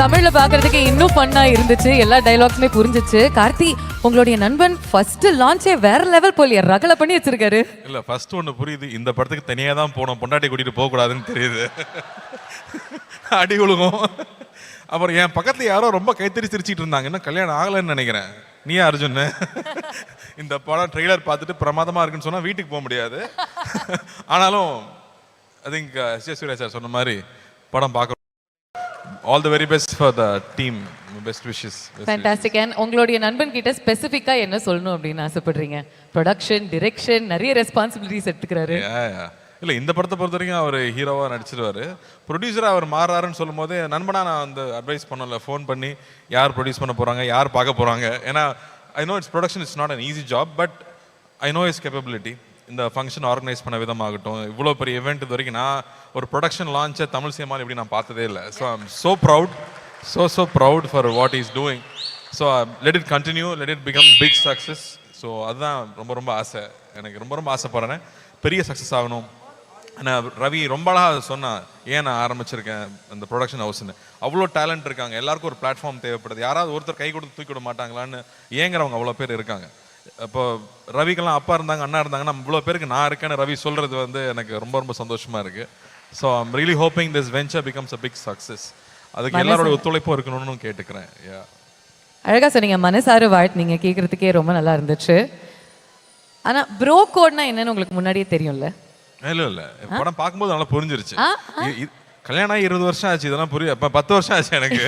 தமிழ்ல பாக்குறதுக்கு இன்னும் ஃபன்னா இருந்துச்சு. எல்லா டைலாக்ஸுமே புரிஞ்சிச்சு. கார்த்தி உங்களுடைய நண்பன் ஃபர்ஸ்ட் லான்ச்சே வேற லெவல் போலியா. ரகல பண்ணி வச்சிருக்காரு. இல்ல ஃபர்ஸ்ட் ஒன்னு புரியுது. இந்த படத்துக்கு தனியா தான் போனோம். பொண்டாட்டி கூட்டிட்டு போக கூடாதுன்னு தெரியுது. அடி உழுகும். அப்புறம் என் பக்கத்துல யாரோ ரொம்ப கைத்தறி சிரிச்சிட்டு இருந்தாங்க. இன்னும் கல்யாணம் ஆகலைன்னு நினைக்கிறேன். நீயா அர்ஜுன் இந்த படம் ட்ரெய்லர் பார்த்துட்டு பிரமாதமா இருக்குன்னு சொன்னா வீட்டுக்கு போக முடியாது. ஆனாலும் ஐ திங்க் சூர்யா சார் சொன்ன மாதிரி படம் பார்க்க all the very best for the team best wishes fantastic and உங்களுடைய நண்பன் கிட்ட ஸ்பெசிஃபிக்கா என்ன சொல்லணும் அப்படின்னு ஆசைப்படுறீங்க? ப்ரொடக்ஷன் டிரெக்ஷன் நிறைய ரெஸ்பான்சிபிலிட்டிஸ் எடுத்துக்கிறாரு. இல்ல இந்த படத்தை பொறுத்த வரைக்கும் அவர் ஹீரோவா நடிச்சிருவாரு. ப்ரொடியூசரா அவர் மாறாருன்னு சொல்லும் போது நண்பனா நான் வந்து அட்வைஸ் பண்ணல. ஃபோன் பண்ணி யார் ப்ரொடியூஸ் பண்ண போறாங்க யார் பார்க்க போறாங்க? ஏன்னா I know it's production it's not an easy job but I know is capability இந்த ஃபங்க்ஷன் ஆர்கனைஸ் பண்ண விதமாகட்டும் இவ்வளோ பெரிய இவெண்ட் இது வரைக்கும் நான் ஒரு ப்ரொடக்ஷன் லான்ச்சை தமிழ் சினிமாவில் இப்படி நான் பார்த்ததே இல்லை. So I'm so proud so so proud for what is doing so let it continue let it become big success so அதுதான் ரொம்ப ரொம்ப ஆசை. எனக்கு ரொம்ப ரொம்ப ஆசைப்படுறேன். பெரிய சக்ஸஸ் ஆகணும். நான் ரவி ரொம்ப அழகாக சொன்னான் ஏன் நான் ஆரம்பிச்சிருக்கேன் அந்த ப்ரொடக்ஷன் ஹவுஸ்னு அவ்வளோ டேலண்ட் இருக்காங்க. எல்லாருக்கும் ஒரு பிளாட்ஃபார்ம் தேவைப்படுது. யாராவது ஒருத்தர் கை கொடுத்து தூக்கி விட மாட்டாங்களான்னு ஏங்குறவங்க அவ்வளோ பேர் இருக்காங்க. இப்போ ரவிக்கெல்லாம் அப்பா இருந்தாங்க அண்ணா இருந்தாங்கன்னா இவ்வளோ பேருக்கு நான் இருக்கேன்னு ரவி சொல்கிறது வந்து எனக்கு ரொம்ப ரொம்ப சந்தோஷமாக இருக்குது so I'm really hoping this venture becomes a big success அதுக்கு எல்லாரோட ஒத்துழைப்பும் இருக்கணும்னு கேட்டுக்கிறேன். யா அழகா சொன்னீங்க மனசார வாழ்த்துனீங்க கேட்கறதுக்கே ரொம்ப நல்லா இருந்துச்சு. ஆனா ப்ரோ கோட்னா என்னன்னு உங்களுக்கு முன்னாடியே தெரியும்ல? இல்ல இல்ல. படம் பார்க்கும்போது நல்லா புரிஞ்சிருச்சு. கல்யாணம் ஆகி இருபது வருஷம் ஆச்சு இதெல்லாம் புரிய இப்ப பத்து வருஷம் ஆச்சு எனக்கு.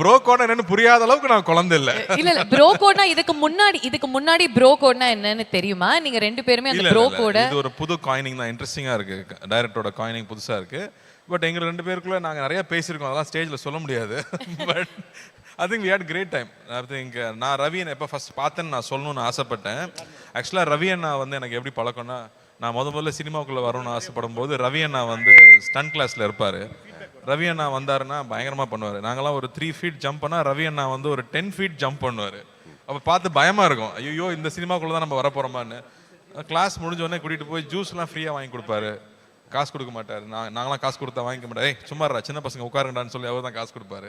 ப்ரோ கோட் என்னன்னு புரியாத அளவுக்கு நான் குழந்தை இல்ல. இல்ல இல்ல ப்ரோ கோட்னா இதுக்கு முன்னாடி இதுக்கு முன்னாடி ப்ரோ கோட்னா என்னன்னு தெரியுமா? நீங்க ரெண்டு பேருமே அந்த ப்ரோ கோட இது ஒரு புது காயினிங் தான் இன்ட்ரெஸ்டிங்கா இருக்கு. டைரக்டரோட காயினிங் புதுசா இருக்கு. பட் எங்க ரெண்டு பேருக்குள்ள நாங்க நிறைய பேசியிருக்கோம் அதெல்லாம் ஸ்டேஜ்ல சொல்ல முடியாது. But I think we had great time I think நான் ரவி எப்போ ஃபர்ஸ்ட் பார்த்தேன்னு நான் சொல்லணும்னு ஆசைப்பட்டேன். ஆக்சுவலாக ரவி அண்ணா வந்து எனக்கு எப்படி பழக்கம்னா நான் முத முதல்ல சினிமாவுக்குள்ளே வரணும்னு ஆசைப்படும் போது ரவி அண்ணா வந்து ஸ்டன் கிளாஸில் இருப்பார். ரவி அண்ணா வந்தாருன்னா பயங்கரமாக பண்ணுவார். நாங்களாம் ஒரு த்ரீ ஃபீட் ஜம்ப் பண்ணால் ரவி அண்ணா வந்து ஒரு டென் ஃபீட் ஜம்ப் பண்ணுவார். அப்போ பார்த்து பயமாக இருக்கும். ஐயோ இந்த சினிமாக்குள்ளே தான் நம்ம வர போறோமான்னு கிளாஸ் முடிஞ்ச உடனே போய் ஜூஸ்லாம் ஃப்ரீயாக வாங்கி கொடுப்பாரு. காசு கொடுக்க மாட்டாரு. நான் நாங்களாம் காசு கொடுத்தா வாங்கிக்க மாட்டேன் ஏய் சும்மாரா சின்ன பசங்க உட்காருங்கடான்னு சொல்லி அவர் தான் காசு கொடுப்பாரு.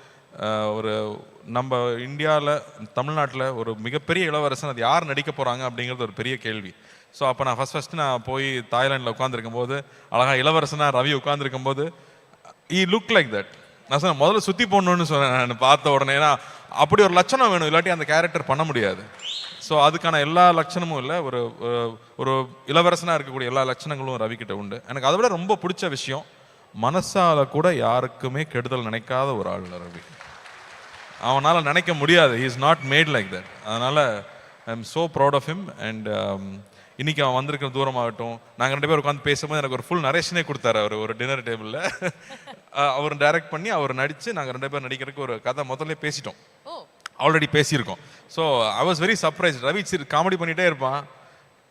ஒரு நம்ம இந்தியாவில் தமிழ்நாட்டில் ஒரு மிகப்பெரிய இளவரசன் அது யார் நடிக்க போகிறாங்க அப்படிங்கிறது ஒரு பெரிய கேள்வி. ஸோ அப்போ நான் ஃபஸ்ட் ஃபஸ்ட்டு நான் போய் தாய்லாண்டில் உட்காந்துருக்கும் போது அழகாக இளவரசனா ரவி உட்காந்துருக்கும் போது ஈ லுக் லைக் தட் நான் சொன்னேன் முதல்ல சுற்றி போடணும்னு சொன்னேன் நான் பார்த்த உடனே. ஏன்னா அப்படி ஒரு லட்சணம் வேணும் இல்லாட்டி அந்த கேரக்டர் பண்ண முடியாது. ஸோ அதுக்கான எல்லா லட்சணமும் இல்லை ஒரு ஒரு- இளவரசனாக இருக்கக்கூடிய எல்லா லட்சணங்களும் ரவி உண்டு. எனக்கு அதை விட ரொம்ப பிடிச்ச விஷயம் மனசால கூட யாருக்குமே கெடுதல் நினைக்காத ஒரு ஆள் ரவி அவனால நினைக்க முடியாது. He is not mad like that அதனால I am so proud of him and இன்னைக்கு அவன் வந்திருக்கிற தூரமாகட்டும் நாங்கள் ரெண்டு பேரும் உட்காந்து பேசும்போது எனக்கு ஒரு ஃபுல் நரேஷனே கொடுத்தாரு அவர் ஒரு டின்னர் டேபிளில் அவர் டைரக்ட் பண்ணி அவர் நடித்து நாங்கள் ரெண்டு பேரும் நடிக்கிறதுக்கு ஒரு கதை முதல்ல பேசிட்டோம். ஆல்ரெடி பேசியிருக்கோம். So I was very surprise Ravi comedy பண்ணிட்டே இருப்பான்.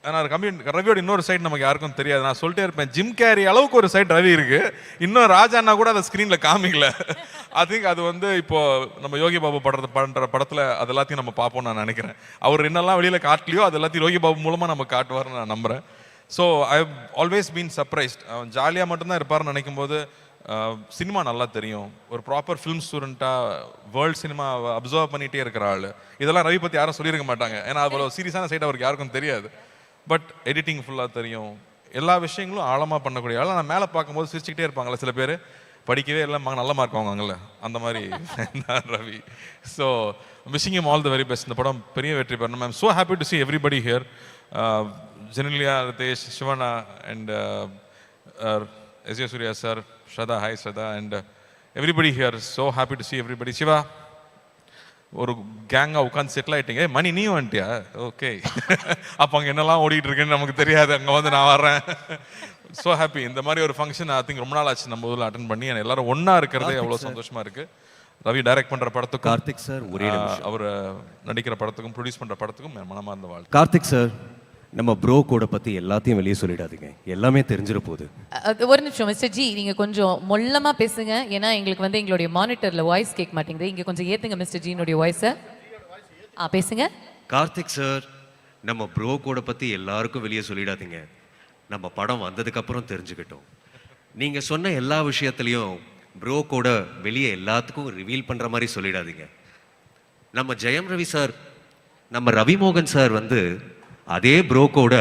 ஆனால் கம்மி ரவியோட இன்னொரு சைடு நமக்கு யாருக்கும் தெரியாது. நான் சொல்லிட்டே இருப்பேன் ஜிம் கேரி அளவுக்கு ஒரு சைடு ரவி இருக்கு. இன்னும் ராஜாண்ணா கூட அதை ஸ்க்ரீனில் காமிக்கல. ஐ திங்க் அது வந்து இப்போ நம்ம யோகி பாபு படத்தை பண்ணுற படத்தில் அது எல்லாத்தையும் நம்ம பார்ப்போம் நான் நினைக்கிறேன். அவர் என்னெல்லாம் வெளியில் காட்டலையோ அது எல்லாத்தையும் யோகி பாபு மூலமாக நம்ம காட்டுவார்னு நான் நம்புகிறேன் so I always been surprised அவன் ஜாலியாக மட்டும்தான் இருப்பார்னு நினைக்கும் போது சினிமா நல்லா தெரியும். ஒரு ப்ராப்பர் ஃபிலிம் ஸ்டூடெண்ட்டாக வேர்ல்ட் சினிமா அப்சர்வ் பண்ணிகிட்டே இருக்கிற ஆள். இதெல்லாம் ரவி பற்றி யாரும் சொல்லியிருக்க மாட்டாங்க. ஏன்னா அவ்வளோ சீரியஸான சைட் அவருக்கு யாருக்கும் தெரியாது. பட் எடிட்டிங் ஃபுல்லாக தெரியும். எல்லா விஷயங்களும் ஆழமாக பண்ணக்கூடிய ஆள். நான் மேலே பார்க்கும்போது சிரிச்சுக்கிட்டே இருப்பாங்கல்ல சில பேர். படிக்கவே இல்லை நல்ல மார்க் வாங்குவாங்கல்ல. அந்த மாதிரி Ravi. So wishing him all the very best இந்த படம் பெரிய வெற்றி பெறணும் I'm so happy to see everybody here Genelia Riteish Shivanna and S A Suriya sir Shraddha hi Shraddha and everybody here so happy to see everybody Shiva ஒரு கேங்காக உட்காந்து settle ஆயிட்டீங்க. "ஏய், மணி நீ வந்துட்டியா? ஓகே அப்போ அங்கே என்னெல்லாம் ஓடிட்டு இருக்குன்னு நமக்கு தெரியாது. அங்கே வந்து நான் வர்றேன். ஸோ ஹாப்பி இந்த மாதிரி ஒரு ஃபங்க்ஷன் ஐ திங்க் ரொம்ப நாள் ஆச்சு நம்ம ஊரில் அட்டன் பண்ணி. எல்லாரும் ஒன்றா இருக்கிறதே எவ்வளோ சந்தோஷமா இருக்கு. ரவி டைரக்ட் பண்ற படத்துக்கும் கார்த்திக் சார் ஒரே அவர் நடிக்கிற படத்துக்கும் ப்ரொடியூஸ் பண்ற படத்துக்கும் மனமார்ந்த வாழ்த்து. கார்த்திக் சார் நம்ம ப்ரோ கோடை பத்தி எல்லாத்தையும் வெளியே சொல்லிடாதீங்க. எல்லாமே தெரிஞ்சிட போகுது அது ஒரு நிமிஷம் மிஸ்டர் ஜி நீங்க கொஞ்சம் மொல்லமா பேசுங்க. ஏன்னா எங்களுக்கு வந்து எங்களுடைய மானிட்டர்ல வாய்ஸ் கேட்க மாட்டேங்குது. இங்க கொஞ்சம் ஏத்துங்க மிஸ்டர் ஜினுடைய வாய்ஸை ஆ பேசுங்க. கார்த்திக் சார் நம்ம ப்ரோ கோடை பத்தி எல்லாருக்கும் வெளியே சொல்லிடாதீங்க. நம்ம படம் வந்ததுக்கு அப்புறம் தெரிஞ்சுக்கிட்டோம். நீங்க சொன்ன எல்லா விஷயத்துலயும் ப்ரோ கோட வெளியே எல்லாத்துக்கும் ரிவீல் பண்ற மாதிரி சொல்லிடாதீங்க. நம்ம ஜெயம் ரவி சார் நம்ம ரவி மோகன் சார் வந்து அதே ப்ரோ கோட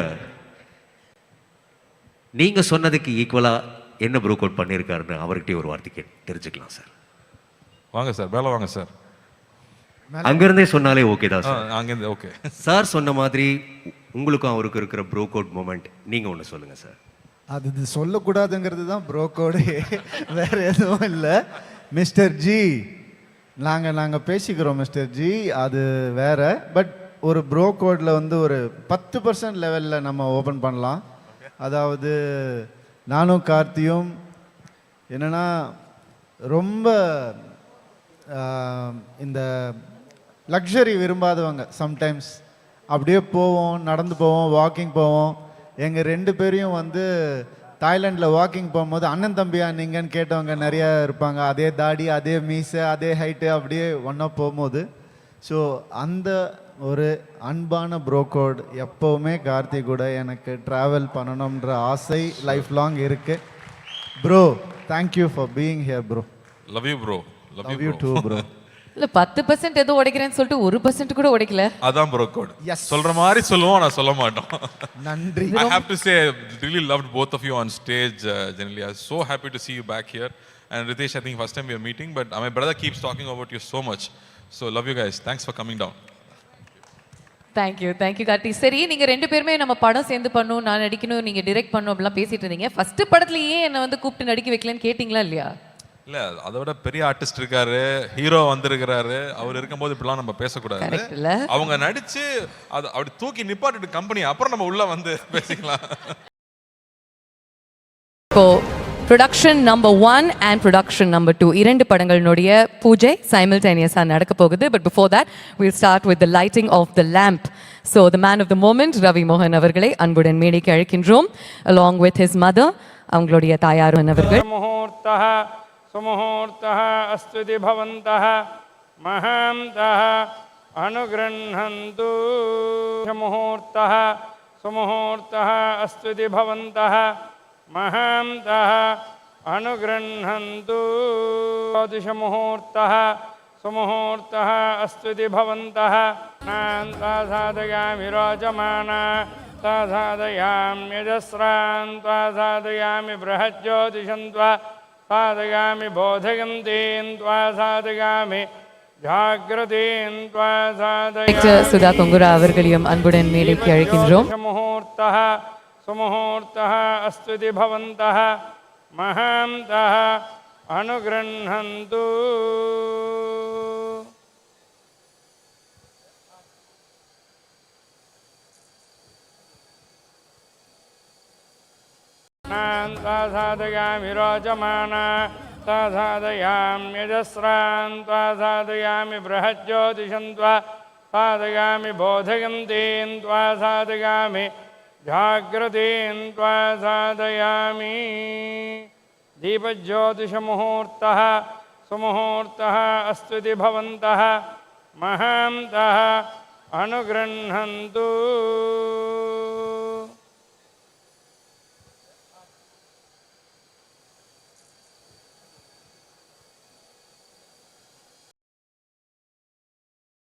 நீங்க சொன்னதுக்கு ஈக்குவலா என்ன ப்ரோ கோட் பண்ணியிருக்காருன்னு அவர்கிட்டயே ஒரு வார்த்தை தெரிஞ்சுக்கலாம் சார் வாங்க சார் மேலே வாங்க சார் அங்கிருந்தே சொன்னாலே ஓகே தான் சார் அங்கேருந்து ஓகே சார் சொன்ன மாதிரி உங்களுக்கும் அவருக்கும் இருக்கிற ப்ரோ கோட் மூமெண்ட் நீங்க ஒன்று சொல்லுங்க சார் அது இது சொல்லக்கூடாதுங்கிறது தான் ப்ரோக்கோடு வேற எதுவும் இல்லை. மிஸ்டர் ஜி நாங்கள் நாங்கள் பேசிக்கிறோம் மிஸ்டர் ஜி அது வேற. பட் ஒரு ப்ரோ கோடில் வந்து ஒரு பத்து பர்சன்ட் லெவலில் நம்ம ஓப்பன் பண்ணலாம். அதாவது நானும் கார்த்தியும் என்னன்னா ரொம்ப இந்த லக்ஸரி விரும்பாதவங்க சம்டைம்ஸ் அப்படியே போவோம் நடந்து போவோம் வாக்கிங் போவோம். எங்கள் ரெண்டு பேரையும் வந்து தாய்லாண்டில் வாக்கிங் போகும்போது அண்ணன் தம்பியா நீங்கன்னு கேட்டவங்க நிறையா இருப்பாங்க. அதே தாடி அதே மீசை அதே ஹைட்டு அப்படியே ஒன்றா போகும்போது. ஸோ அந்த ஒரு அன்பான ப்ரோக்கோட் எப்போவுமே கார்த்திக் கூட எனக்கு ட்ராவல் பண்ணணுன்ற ஆசை லைஃப் லாங் இருக்குது bro thank you for being here bro love you bro love love you you too bro இல்ல பத்து பர்சன்ட் ஏதோ உடைக்கிறேன்னு சொல்லிட்டு ஒரு பர்சன்ட் கூட உடைக்கல அதான் ப்ரோ கோட் Yes. சொல்ற மாதிரி சொல்லுவோம் நான் சொல்ல மாட்டோம் நன்றி I have to say, I really loved both of you on stage. Uh, generally, I was so happy to see you back here. And Ritesh, I think first time we are meeting, but uh, my brother keeps talking about you so much. So love you thank you thank you Karthi. சரி நீங்க ரெண்டு பேருமே நம்ம படம் சேர்ந்து பண்ணணும் நான் நடிக்கணும் நீங்க டிரெக்ட் பண்ணணும் அப்படிலாம் பேசிட்டு இருந்தீங்க. ஃபர்ஸ்ட் படத்துலயே என்ன வந்து கூப்பிட்டு நடிக்க வைக்கலன்னு கேட்டிங்களா இல்லையா? இல்ல அதை விட பெரிய ஆர்டிஸ்ட் இருக்காரு ஹீரோ வந்திருக்கிறாரு. அவர் இருக்கும்போது இப்படிலாம் நம்ம பேசக்கூடாது? அவங்க நடிச்சு அது அப்படி தூக்கி நிப்பாட்டிட்டு கம்பெனி அப்புறம் நம்ம உள்ள வந்து பேசிக்கலாம். இப்போ production number one and production number two இரண்டு படங்களினுடைய பூஜை சைமில்டேனியஸாக நடக்க போகுது. But before that will start with the lighting of the lamp so the man of the moment Ravi மோகன் அவர்களை அன்புடன் மேடைக்கு அழைக்கின்றோம். அலாங் வித் ஹிஸ் மதர் அவங்களுடைய தாயார் அவர்கள். சுமுகூர்த்தः அஸ்துதி பவந்தः மகாந்தः அனுகிருண்ணந்து முகூர்த்தः சுமுகூர்த்தः அஸ்துதி பவந்தः महान्तः अनुगृह्णन्तु ज्योतिषमुहूर्तः सुमुहूर्तः अस्त्विति भवन्तः नान्ता साधयामि रोचमाना ता साधयाम्यजस्रान् त्वा साधयामि बृहज्योतिषं त्वा साधयामि बोधयन्तीन् त्वा साधयामि जाग्रतीन् त्वा டைரக்டர் சுதா கொங்குரா அவர்களையும் அன்புடன் மேடைக்கு அழைக்கின்றோம் मुहूर्तः सुमुहूर्तः अस्त्विति भवन्तः। महान्तः अनुगृह्णन्तु। साधयामि रोचमाना ता साधयाम्यजस्रान् त्वा साधयामि बृहज्योतिषं त्वा साधयामि बोधयन्तीन् त्वा साधयामि జాగ్రతీం త్వా సాధయామి దీపజ్యోతిషముహూర్త సుముహూర్త అస్తి భవంత మహాంత అనుగృహంతు